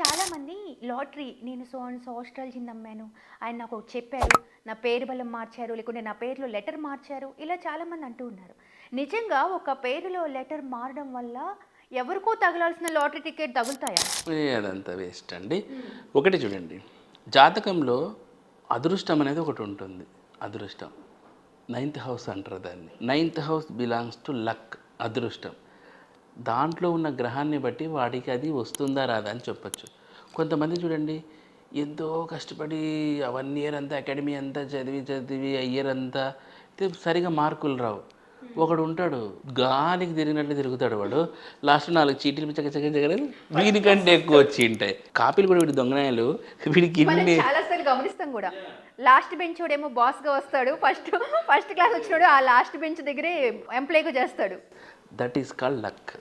చాలామంది లాటరీ నేను so and so hostel నమ్మాను ఆయన నాకు చెప్పారు నా పేరు బలం మార్చారు లేకుంటే నా పేరులో లెటర్ మార్చారు ఇలా చాలామంది అంటూ ఉన్నారు. నిజంగా ఒక పేరులో లెటర్ మారడం వల్ల ఎవరికో తగలాల్సిన లాటరీ టికెట్ తగులుతాయా? అదంతా వేస్ట్ అండి. ఒకటి చూడండి. జాతకంలో అదృష్టం అనేది ఒకటి ఉంటుంది. అదృష్టం. నైన్త్ హౌస్ అంటారు దాన్ని. Ninth house belongs to luck అదృష్టం. దాంట్లో ఉన్న గ్రహాన్ని బట్టి వాడికి అది వస్తుందా రాదా అని చెప్పచ్చు. కొంతమంది చూడండి ఎంతో కష్టపడి వన్ ఇయర్ అంతా అకాడమీ అంతా చదివి చదివి ఇయర్ అంతా సరిగా మార్కులు రావు. ఒకడు ఉంటాడు గాలికి తిరిగినట్లు తిరుగుతాడు వాడు. లాస్ట్ నాలుగు చీటీలు చక్క చక్క చక్క వీడికంటే ఎక్కువ వచ్చి ఉంటాయి. కాపీలు కూడా వీడి దొంగనాయాలు. వీడికి చాలాసార్లు గమనిస్తాం కూడా. లాస్ట్ బెంచ్ వాడేమో బాస్గా వస్తాడు. ఫస్ట్ ఫస్ట్ క్లాస్ వచ్చినాడు ఆ లాస్ట్ బెంచ్ దగ్గరే ఎంప్లాయ్గా చేస్తాడు. That is called luck